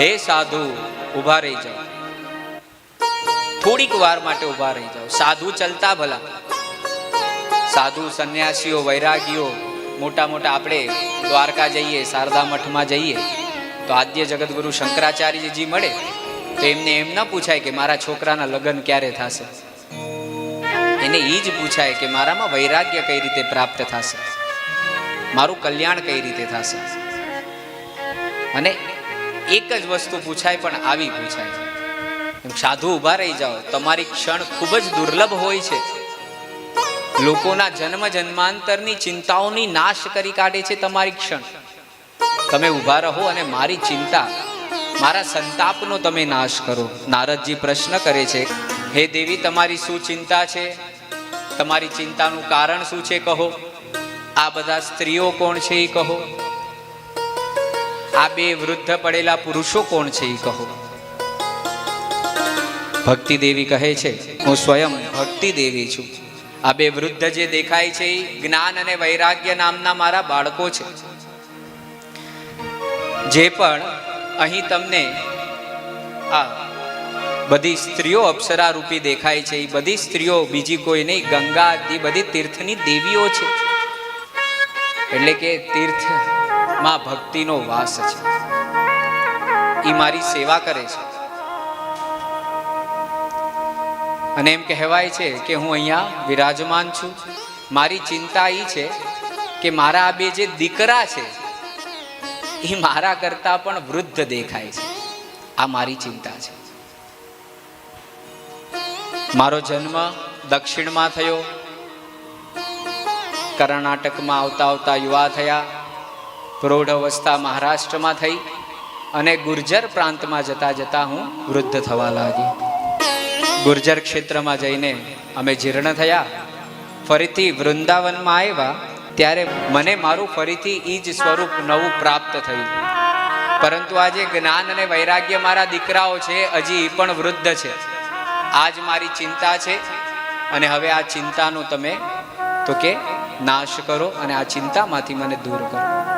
હે સાધુ, ઊભા રહી જાઓ. થોડીક વાર માટે ઊભા રહી જાઓ. સાધુ ચલતા ભલા. સાધુ સંન્યાસીઓ, વૈરાગીઓ, મોટા મોટા આપણે દ્વારકા જઈએ, શારદા મઠમાં જઈએ, તો આદ્ય જગતગુરુ શંકરાચાર્યજી મળે, તો એમને એમ ન પૂછાય કે મારા છોકરાના લગ્ન ક્યારે થશે. એને એ જ પૂછાય કે મારામાં વૈરાગ્ય કઈ રીતે પ્રાપ્ત થશે? મારું કલ્યાણ કઈ રીતે થશે? અને એક જ વસ્તુ પૂછાય, પણ આવી પૂછાય સાધુ ઊભા રહી જાઓ. તમારી ક્ષણ ખૂબ જ દુર્લભ હોય છે. લોકોના જન્મ જન્માંતરની ચિંતાઓની નાશ કરી કાઢે છે તમારી ક્ષણ. તમે ઊભા રહો અને મારી ચિંતા, મારા સંતાપનો તમે નાશ કરો. નારદજી પ્રશ્ન કરે છે, હે દેવી, તમારી શું ચિંતા છે? તમારી ચિંતાનું કારણ શું છે? કહો. આ બધા સ્ત્રીઓ કોણ છે એ કહો. આ બે વૃદ્ધ પડેલા પુરુષો કોણ છે એ કહો. ભક્તિ દેવી કહે છે, હું સ્વયં ભક્તિ દેવી છું. આ બે વૃદ્ધ જે દેખાય છે જ્ઞાન અને વૈરાગ્ય નામના મારા બાળકો છે. જે પણ અહીં તમને આ બધી સ્ત્રીઓ અપ્સરા રૂપી દેખાય છે એ બધી સ્ત્રીઓ બીજી કોઈ નહીં, ગંગા આદિ બધી તીર્થની દેવીઓ છે. એટલે કે તીર્થમાં ભક્તિનો વાસ છે. એ મારી સેવા કરે છે. અને એમ કહેવાય છે કે હું અહીંયા વિરાજમાન છું. મારી ચિંતા એ છે કે મારા આ બે જે દીકરા છે એ મારા કરતા પણ વૃદ્ધ દેખાય છે. આ મારી ચિંતા છે. મારો જન્મ દક્ષિણમાં થયો. કર્ણાટકમાં આવતા આવતા યુવા થયા. પ્રૌઢ અવસ્થા મહારાષ્ટ્રમાં થઈ અને ગુર્જર પ્રાંતમાં જતા જતા હું વૃદ્ધ થવા લાગી. ગુર્જર ક્ષેત્રમાં જઈને અમે જીર્ણ થયા. ફરીથી વૃંદાવનમાં આવ્યા ત્યારે મને મારું ફરીથી એ જ સ્વરૂપ નવું પ્રાપ્ત થયું. પરંતુ આજે જ્ઞાન અને વૈરાગ્ય મારા દીકરાઓ છે, હજી એ પણ વૃદ્ધ છે. આજ મારી ચિંતા છે અને હવે આ ચિંતાનો તમે તો કે નાશ કરો અને આ ચિંતામાંથી મને દૂર કરો.